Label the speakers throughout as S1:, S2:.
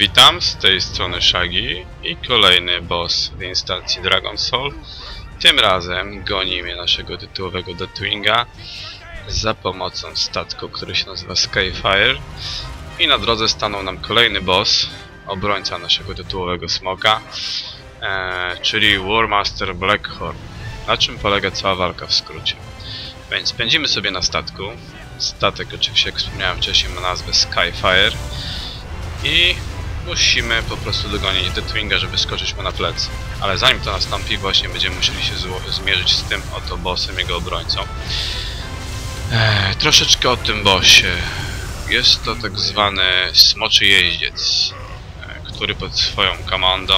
S1: Witam, z tej strony Shaggy i kolejny boss w instancji Dragon Soul. Tym razem goni mnie naszego tytułowego Deathwinga za pomocą statku, który się nazywa Skyfire. I na drodze stanął nam kolejny boss, obrońca naszego tytułowego smoka, e, czyli Warmaster Blackhorn. Na czym polega cała walka w skrócie? Więc pędzimy sobie na statku. Statek oczywiście, jak wspomniałem wcześniej, ma nazwę Skyfire. I musimy po prostu dogonić Deathwinga, żeby skoczyć mu na plecy. Ale zanim to nastąpi, właśnie będziemy musieli się zmierzyć z tym oto bossem, jego obrońcą. Eee, troszeczkę o tym bossie. Jest to tak zwany smoczy jeździec, e, który pod swoją komandą,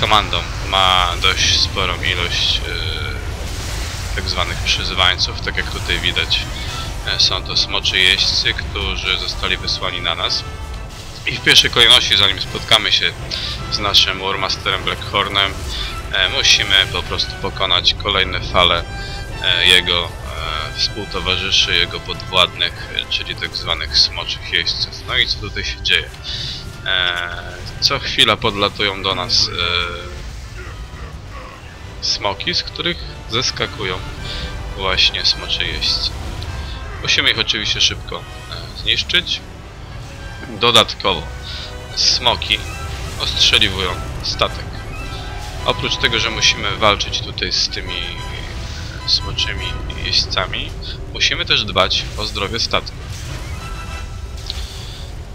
S1: komandą ma dość sporą ilość e, tak zwanych przyzywańców, tak jak tutaj widać. E, Są to smoczy jeźdźcy, którzy zostali wysłani na nas. I w pierwszej kolejności, zanim spotkamy się z naszym Warmasterem Blackhornem, e, musimy po prostu pokonać kolejne fale e, jego e, współtowarzyszy, jego podwładnych, czyli tak zwanych smoczych jeźdźców. No i co tutaj się dzieje? E, co chwila podlatują do nas e, smoki, z których zeskakują właśnie smocze jeźdźcy. Musimy ich oczywiście szybko e, zniszczyć. Dodatkowo smoki ostrzeliwują statek. Oprócz tego, że musimy walczyć tutaj z tymi smoczymi jeźdźcami, musimy też dbać o zdrowie statku.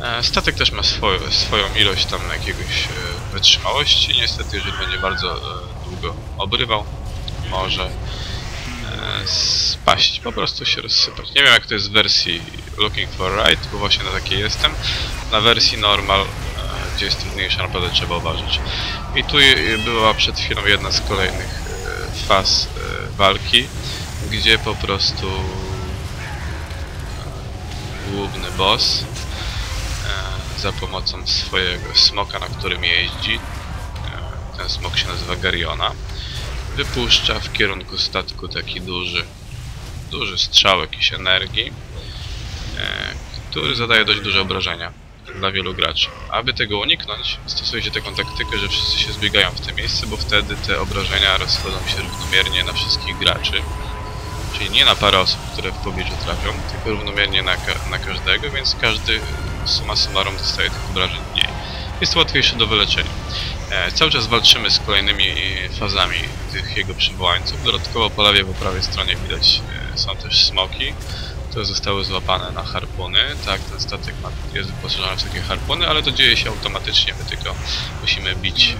S1: E, Statek też ma swoją, swoją ilość tam jakiegoś e, wytrzymałości. Niestety, jeżeli będzie bardzo e, długo obrywał, może spaść, po prostu się rozsypać. Nie wiem jak to jest w wersji Looking for Ride, bo właśnie na takiej jestem. Na wersji normal, e, gdzie jest trudniejsza, naprawdę trzeba uważać. I tu była przed chwilą jedna z kolejnych e, faz e, walki, gdzie po prostu główny boss za pomocą swojego smoka, na którym jeździ, ten smok się nazywa Gariona, wypuszcza w kierunku statku taki duży, duży strzał jakiejś energii, który zadaje dość duże obrażenia dla wielu graczy. Aby tego uniknąć, stosuje się taką taktykę, że wszyscy się zbiegają w te miejsce, bo wtedy te obrażenia rozchodzą się równomiernie na wszystkich graczy. Czyli nie na parę osób, które w pobliżu trafią, tylko równomiernie na, ka na każdego, więc każdy summa summarum dostaje tych obrażeń mniej. Jest łatwiejsze do wyleczenia. E, cały czas walczymy z kolejnymi e, fazami tych jego przywołańców. Dodatkowo po lewej, po prawej stronie widać e, są też smoki, które zostały złapane na harpuny. Tak, ten statek ma, jest wyposażony w takie harpuny, ale to dzieje się automatycznie, my tylko musimy bić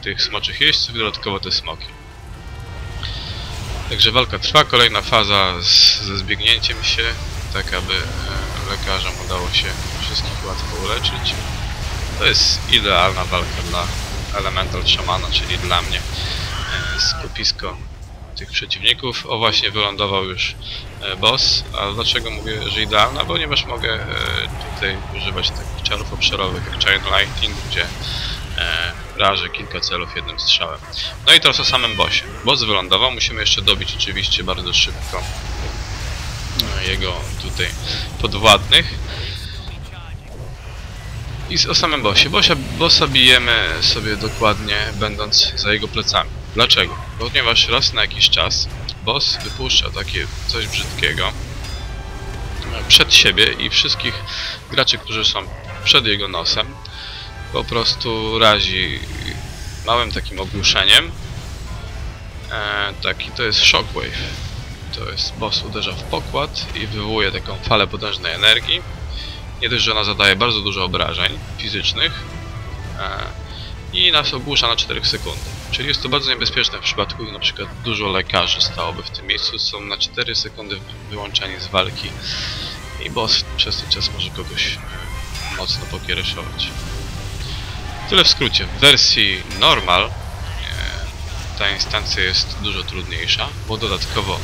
S1: e, tych smoczych jeźdźców i dodatkowo te smoki. Także walka trwa, kolejna faza z, ze zbiegnięciem się, tak aby e, lekarzom udało się wszystkich łatwo uleczyć. To jest idealna walka dla Elemental Shamana, czyli dla mnie. E, Skupisko tych przeciwników. O właśnie wylądował już e, boss. A dlaczego mówię, że idealna? Ponieważ mogę e, tutaj używać takich czarów obszarowych jak Chain Lighting, gdzie e, rażę kilka celów jednym strzałem. No i teraz o samym bossie. Boss wylądował, musimy jeszcze dobić oczywiście bardzo szybko jego tutaj podwładnych. I o samym bossie. Bossia, bossa bijemy sobie dokładnie będąc za jego plecami. Dlaczego? Ponieważ raz na jakiś czas boss wypuszcza takie coś brzydkiego e, przed siebie i wszystkich graczy, którzy są przed jego nosem po prostu razi małym takim ogłuszeniem. E, taki to jest shockwave. To jest boss uderza w pokład i wywołuje taką falę potężnej energii. Nie dość, że ona zadaje bardzo dużo obrażeń fizycznych e, i nas ogłusza na 4 sekundy. Czyli jest to bardzo niebezpieczne w przypadku, na przykład dużo lekarzy stałoby w tym miejscu, są na 4 sekundy wyłączeni z walki i boss przez ten czas może kogoś e, mocno pokiereszować. Tyle w skrócie. W wersji normal e, ta instancja jest dużo trudniejsza, bo dodatkowo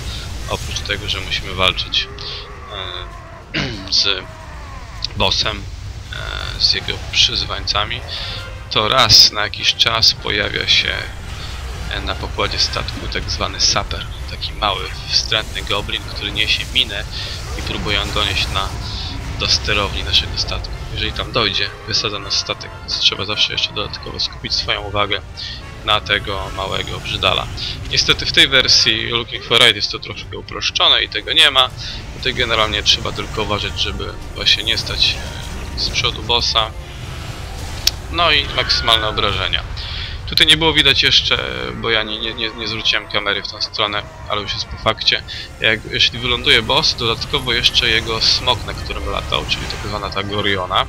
S1: oprócz tego, że musimy walczyć e, z bossem, z jego przyzwańcami, to raz na jakiś czas pojawia się e, na pokładzie statku tak zwany saper, taki mały, wstrętny goblin, który niesie minę i próbuje ją donieść na, do sterowni naszego statku. jeżeli tam dojdzie, wysadza nas statek, więc trzeba zawsze jeszcze dodatkowo skupić swoją uwagę na tego małego brzydala. Niestety w tej wersji Looking for Raid jest to troszkę uproszczone i tego nie ma. Tutaj generalnie trzeba tylko uważać, żeby właśnie nie stać e, z przodu bossa. No i maksymalne obrażenia. Tutaj nie było widać jeszcze, bo ja nie, nie, nie, zwróciłem kamery w tą stronę, ale już jest po fakcie. Jak, jeśli wyląduje boss, dodatkowo jeszcze jego smok, na którym latał, czyli tak zwana ta Goriona,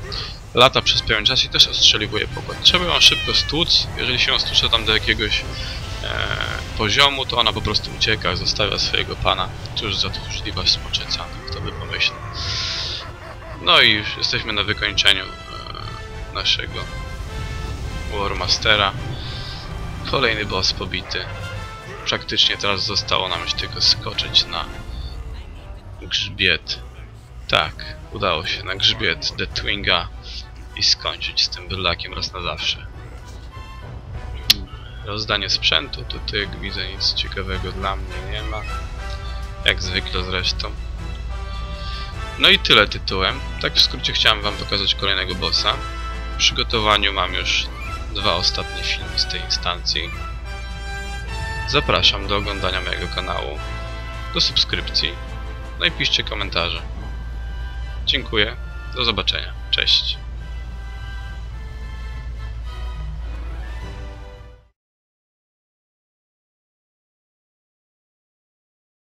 S1: lata przez pewien czas i też ostrzeliwuje pokład. Trzeba ją szybko stłuc, jeżeli się ją stłucze tam do jakiegoś e, poziomu, to ona po prostu ucieka, zostawia swojego pana. Cóż za tchórzliwa smoczyca, kto by pomyślał. No i już jesteśmy na wykończeniu e, naszego Warmastera. Kolejny boss pobity. Praktycznie teraz zostało nam już tylko skoczyć na grzbiet. Tak, udało się na grzbiet Deathwinga i skończyć z tym bydlakiem raz na zawsze. Rozdanie sprzętu, tutaj jak widzę nic ciekawego dla mnie nie ma. Jak zwykle zresztą. No i tyle tytułem. Tak w skrócie chciałem wam pokazać kolejnego bossa. W przygotowaniu mam już dwa ostatnie filmy z tej instancji. Zapraszam do oglądania mojego kanału, do subskrypcji, no i piszcie komentarze. Dziękuję, do zobaczenia, cześć.